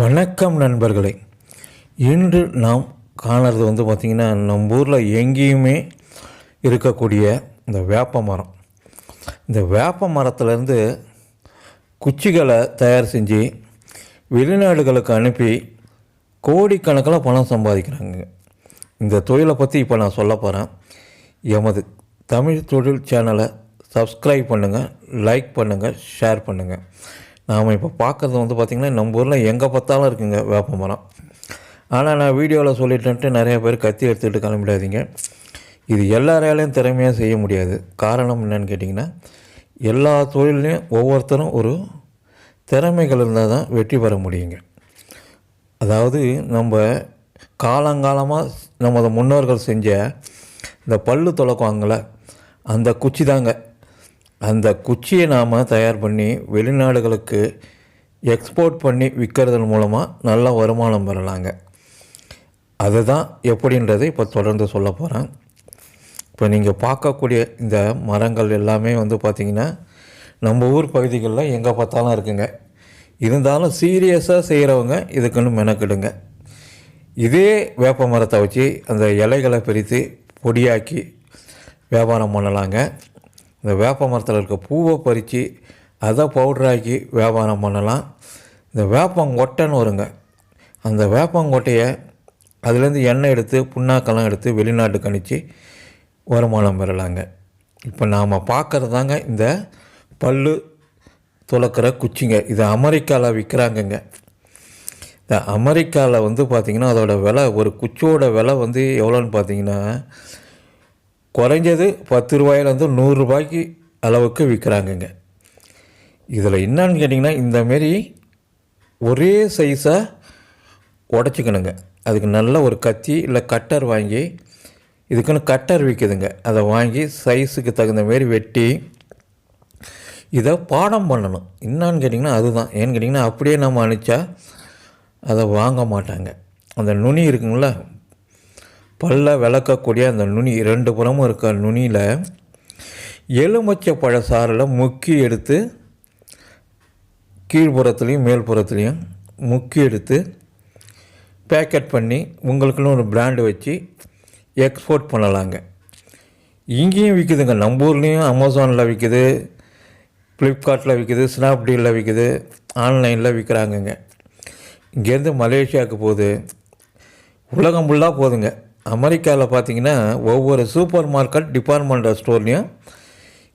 வணக்கம் நண்பர்களே. இன்று நாம் காணறது வந்து பார்த்திங்கன்னா நம்ம ஊரில் எங்கேயுமே இருக்கக்கூடிய இந்த வேப்ப மரம். இந்த வேப்ப மரத்துலேருந்து குச்சிகளை தயார் செஞ்சு வெளிநாடுகளுக்கு அனுப்பி கோடிக்கணக்கில் பணம் சம்பாதிக்கிறாங்க. இந்த தொழிலை பற்றி இப்போ நான் சொல்ல போகிறேன் எமது தமிழ் தொழில் சேனலை சப்ஸ்கிரைப் பண்ணுங்கள் லைக் பண்ணுங்கள் ஷேர் பண்ணுங்கள் நாம் இப்போ பார்க்குறது வந்து பார்த்திங்கன்னா நம்ம ஊரில் எங்கே பார்த்தாலும் இருக்குங்க வேப்ப மரம். ஆனால் நான் வீடியோவில் சொல்லிட்டேன்ட்டு நிறைய பேர் கத்தி எடுத்துகிட்டு கிளம்பிடாதீங்க. இது எல்லாராலையும் திறமையாக செய்ய முடியாது. காரணம் என்னன்னு கேட்டிங்கன்னா எல்லா தொழிலையும் ஒவ்வொருத்தரும் ஒரு திறமைகள் இருந்தால் தான் வெற்றி பெற முடியுங்க. அதாவது நம்ம காலங்காலமாக நமது முன்னோர்கள் செஞ்ச இந்த பல்லு துலக்குவாங்கள அந்த குச்சி தாங்க. அந்த குச்சியை நாம் தயார் பண்ணி வெளிநாடுகளுக்கு எக்ஸ்போர்ட் பண்ணி விற்கிறதன் மூலமாக நல்ல வருமானம் பெறலாங்க. அதுதான் எப்படின்றதை இப்போ தொடர்ந்து சொல்ல போகிறேன் இப்போ நீங்கள் பார்க்கக்கூடிய இந்த மரங்கள் எல்லாமே வந்து பார்த்திங்கன்னா நம்ம ஊர் பகுதிகளில் எங்கே பார்த்தாலும் இருக்குங்க. இருந்தாலும் சீரியஸாக செய்கிறவங்க இதுக்குன்னு மெனக்கிடுங்க. இதே வேப்ப மரத்தை வச்சு அந்த இலைகளை பிரித்து பொடியாக்கி வியாபாரம் பண்ணலாங்க. இந்த வேப்ப மரத்தில் இருக்க பூவை பறித்து அதை பவுடராக்கி வியாபாரம் பண்ணலாம். இந்த வேப்பங்கொட்டைன்னு வருங்க. அந்த வேப்பங்கொட்டையை அதுலேருந்து எண்ணெய் எடுத்து புண்ணாக்கெல்லாம் எடுத்து வெளிநாட்டுக்கு அனுப்பிச்சு வருமானம் பெறலாங்க. இப்போ நாம் பார்க்குறது தாங்க இந்த பல்லு துளக்கிற குச்சிங்க. இது அமெரிக்காவில் விற்கிறாங்கங்க. இந்த அமெரிக்காவில் வந்து பார்த்திங்கன்னா அதோடய விலை ஒரு குச்சியோட விலை வந்து எவ்வளோன்னு பார்த்தீங்கன்னா குறைஞ்சது பத்து ரூபாயிலேருந்து நூறுரூபாய்க்கு அளவுக்கு விற்கிறாங்கங்க. இதில் என்னன்னு கேட்டிங்கன்னா இந்தமாரி ஒரே சைஸாக உடச்சிக்கணுங்க. அதுக்கு நல்ல ஒரு கத்தி இல்லை கட்டர் வாங்கி இதுக்குன்னு கட்டர் விற்குதுங்க. அதை வாங்கி சைஸுக்கு தகுந்த மாரி வெட்டி இதை பாடம் பண்ணணும். என்னான்னு கேட்டிங்கன்னா அதுதான். ஏன்னு கேட்டிங்கன்னா அப்படியே நம்ம அனுப்பிச்சா அதை வாங்க மாட்டாங்க. அந்த நுனி இருக்குங்களா பல்ல விளக்கக்கூடிய அந்த நுனி ரெண்டு புறமும் இருக்க நுனியில் எலுமிச்சை பழ சாறில் முக்கி எடுத்து கீழ்ப்புறத்துலேயும் மேல்புறத்துலேயும் முக்கி எடுத்து பேக்கெட் பண்ணி உங்களுக்குன்னு ஒரு பிராண்டு வச்சு எக்ஸ்போர்ட் பண்ணலாங்க. இங்கேயும் விற்குதுங்க நம்ம ஊர்லேயும் அமேசானில் விற்குது ஃப்ளிப்கார்ட்டில் விற்குது ஸ்னாப்டீலில் விற்குது ஆன்லைனில் விற்கிறாங்கங்க இங்கேருந்து மலேசியாவுக்கு போகுது. உலகம் ஃபுல்லாக போகுதுங்க. அமெரிக்காவில் பார்த்தீங்கன்னா ஒவ்வொரு சூப்பர் மார்க்கெட் டிபார்ட்மெண்டல் ஸ்டோர்லேயும்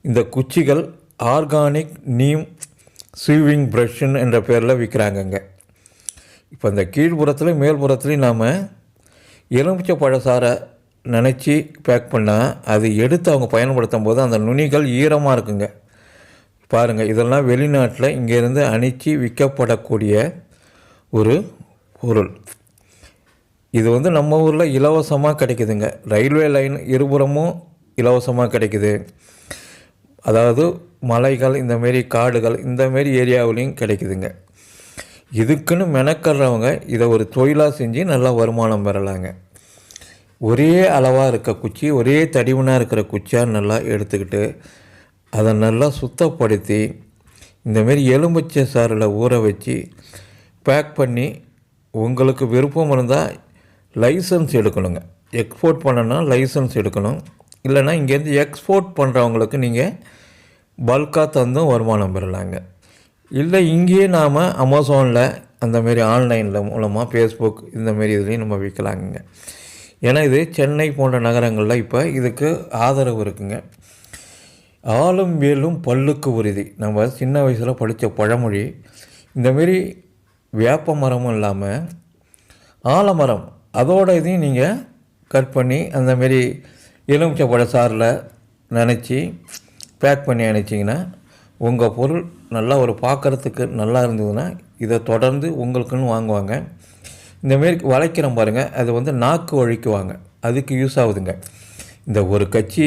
இந்த குச்சிகள் ஆர்கானிக் நீம் ஸ்வீவிங் ப்ரஷ்ஷுன்னு என்ற பேரில் விற்கிறாங்கங்க இப்போ இந்த கீழ்புறத்துலையும் மேல்புறத்துலையும் நாம் எலுமிச்சை பழசாரை நினச்சி பேக் பண்ணால் அது எடுத்து அவங்க பயன்படுத்தும் போது அந்த நுனிகள் ஈரமாக இருக்குங்க. பாருங்கள் இதெல்லாம் வெளிநாட்டில் இங்கேருந்து அணிச்சு விற்கப்படக்கூடிய ஒரு பொருள். இது வந்து நம்ம ஊரில் இலவசமாக கிடைக்குதுங்க. ரயில்வே லைன் இருபுறமும் இலவசமாக கிடைக்குது. அதாவது மலைகள் இந்தமாரி காடுகள் இந்தமாரி ஏரியாவிலையும் கிடைக்குதுங்க. இதுக்குன்னு மெனக்கடுறவங்க இதை ஒரு தொழிலாக செஞ்சு நல்லா வருமானம் பெறலாங்க. ஒரே அளவாக இருக்க குச்சி ஒரே தடிமனாக இருக்கிற குச்சியாக நல்லா எடுத்துக்கிட்டு அதை நல்லா சுத்தப்படுத்தி இந்தமாரி எலும்புச்சை சாறில் ஊற வச்சு பேக் பண்ணி உங்களுக்கு விருப்பம் இருந்தால் லைசன்ஸ் எடுக்கணுங்க. எக்ஸ்போர்ட் பண்ணணும்னா லைசன்ஸ் எடுக்கணும். இல்லைன்னா இங்கேருந்து எக்ஸ்போர்ட் பண்ணுறவங்களுக்கு நீங்கள் பல்காக தந்தும் வருமானம் பெறலாங்க. இல்லை இங்கேயே நாம் அமேசானில் அந்தமாரி ஆன்லைனில் மூலமாக ஃபேஸ்புக் இந்தமாரி இதுலேயும் நம்ம விற்கலாங்க ஏன்னா இது சென்னை போன்ற நகரங்களில் இப்போ இதுக்கு ஆதரவு இருக்குங்க. ஆளும் வேலும் பல்லுக்கு உறுதி. நம்ம சின்ன வயசில் படித்த பழமொழி. இந்தமாரி வேப்ப மரமும் இல்லாமல் ஆலமரம் அதோட இதையும் நீங்கள் கட் பண்ணி அந்தமாரி எலுமிச்சை சாரில் நினச்சி பேக் பண்ணி அனுப்பிச்சிங்கன்னா உங்கள் பொருள் நல்லா ஒரு பார்க்குறதுக்கு நல்லா இருந்ததுன்னா இதை தொடர்ந்து உங்களுக்குன்னு வாங்குவாங்க. இந்தமாரி வளைக்கிறோம் பாருங்கள் அது வந்து நாக்கு ஒழிக்குவாங்க அதுக்கு யூஸ் ஆகுதுங்க. இந்த ஒரு கட்சி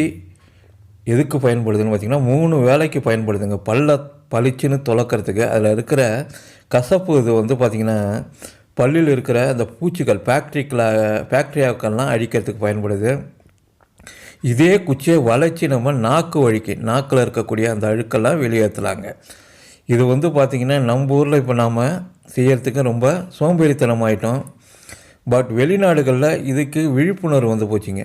எதுக்கு பயன்படுதுன்னு பார்த்திங்கன்னா மூணு வேலைக்கு பயன்படுதுங்க. பல்ல பளிச்சுன்னு துளக்கிறதுக்கு. அதில் இருக்கிற கசப்பு இது வந்து பார்த்திங்கன்னா பல்லில் இருக்கிற அந்த பூச்சிகள் ஃபேக்ட்ரிக்கில் ஃபேக்ட்ரியாக்கள்லாம் அழிக்கிறதுக்கு பயன்படுது. இதே குச்சியை வளைச்சி நம்ம நாக்கு வழிக்கு நாக்கில் இருக்கக்கூடிய அந்த அழுக்கெல்லாம் வெளியேற்றலாங்க. இது வந்து பார்த்திங்கன்னா நம்ம ஊரில் இப்போ நாம் செய்யறதுக்கு ரொம்ப சோம்பேறித்தனமாயிட்டோம். பட் வெளிநாடுகளில் இதுக்கு விழிப்புணர்வு வந்து போச்சுங்க.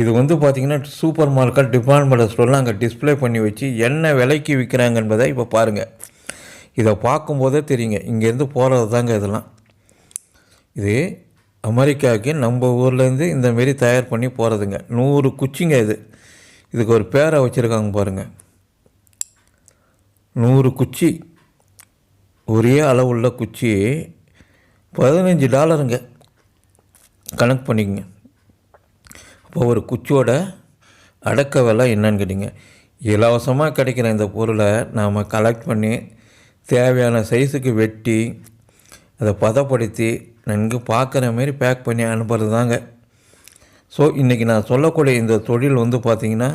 இது வந்து பார்த்திங்கன்னா சூப்பர் மார்க்கெட் டிபார்ட்மெண்டல் ஸ்டோர்லாம் அங்கே டிஸ்ப்ளே பண்ணி வச்சு என்ன விலைக்கு விற்கிறாங்க என்பதை இப்போ பாருங்கள் இதை பார்க்கும்போதே தெரியுங்க. இங்கேருந்து போகிறது தாங்க இதெல்லாம். இது அமெரிக்காவுக்கு நம்ம ஊர்லேருந்து இந்த மாரி தயார் பண்ணி போகிறதுங்க நூறு குச்சிங்க இது. இதுக்கு ஒரு பேரை வச்சுருக்காங்க பாருங்கள் நூறு குச்சி. ஒரே அளவுள்ள குச்சி. பதினஞ்சு டாலருங்க. கணக்கு பண்ணிக்கங்க. அப்போ ஒரு குச்சியோட அடக்க விலை என்னன்னு கேட்டிங்க. இலவசமாக கிடைக்கிற இந்த பொருளை நாம் கலெக்ட் பண்ணி தேவையான சைஸுக்கு வெட்டி அதை பதப்படுத்தி நன்கு பார்க்குற மாரி பேக் பண்ணி அனுப்புறது தாங்க ஸோ இன்றைக்கி நான் சொல்லக்கூடிய இந்த தொழில் வந்து பார்த்திங்கன்னா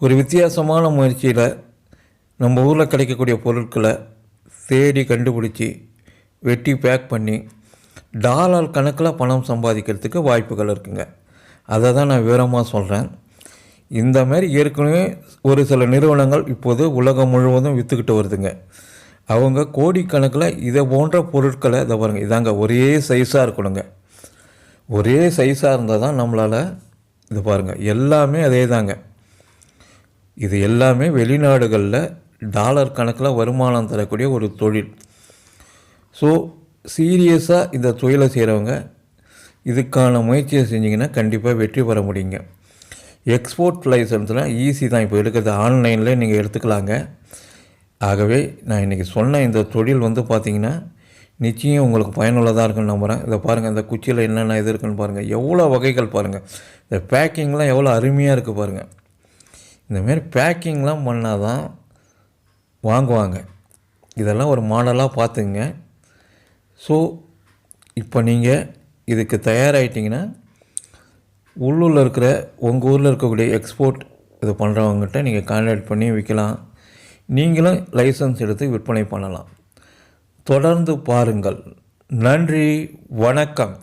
ஒரு வித்தியாசமான முயற்சியில் நம்ம ஊரில் கிடைக்கக்கூடிய பொருட்களை தேடி கண்டுபிடிச்சி வெட்டி பேக் பண்ணி டாலர் கணக்கில் பணம் சம்பாதிக்கிறதுக்கு வாய்ப்புகள் இருக்குங்க. அதை தான் நான் விவரமாக சொல்கிறேன் இந்த மாதிரி ஏற்கனவே ஒரு சில நிறுவனங்கள் இப்போது உலகம் முழுவதும் விற்றுக்கிட்டு வருதுங்க. அவங்க கோடிக்கணக்கில் இதை போன்ற பொருட்களை இதை பாருங்கள் இதாங்க ஒரே சைஸாக இருக்கணுங்க. ஒரே சைஸாக இருந்தால் தான் நம்மளால் இது பாருங்கள் எல்லாமே அதே தாங்க. இது எல்லாமே வெளிநாடுகளில் டாலர் கணக்கில் வருமானம் தரக்கூடிய ஒரு தொழில். ஸோ சீரியஸாக இந்த தொழிலை செய்கிறவங்க இதுக்கான முயற்சியை செஞ்சிங்கன்னா கண்டிப்பாக வெற்றி பெற முடியுங்க. எக்ஸ்போர்ட் லைசன்ஸ்லாம் ஈஸி தான். இப்போ எடுக்கிறது ஆன்லைனில் நீங்கள் எடுத்துக்கலாங்க. ஆகவே நான் இன்றைக்கி சொன்ன இந்த தொழில் வந்து பார்த்திங்கன்னா நிச்சயம் உங்களுக்கு பயனுள்ளதாக இருக்குன்னு நம்புகிறேன் இதை பாருங்கள் இந்த குச்சியில் என்னென்ன இது இருக்குன்னு பாருங்கள் எவ்வளோ வகைகள் பாருங்கள் இந்த பேக்கிங்லாம் எவ்வளோ அருமையாக இருக்குது பாருங்கள் இந்தமாரி பேக்கிங்லாம் பண்ணால் தான் வாங்குவாங்க. இதெல்லாம் ஒரு மாடலாக பார்த்துங்க ஸோ இப்போ நீங்கள் இதுக்கு தயாராகிட்டிங்கன்னா உள்ளூரில் இருக்கிற உங்கள் ஊரில் இருக்கக்கூடிய எக்ஸ்போர்ட் இது பண்ணுறவங்ககிட்ட நீங்கள் கான்டாக்ட் பண்ணி விற்கலாம் நீங்களும் லைசன்ஸ் எடுத்து விற்பனை பண்ணலாம். தொடர்ந்து பாருங்கள். நன்றி வணக்கம்.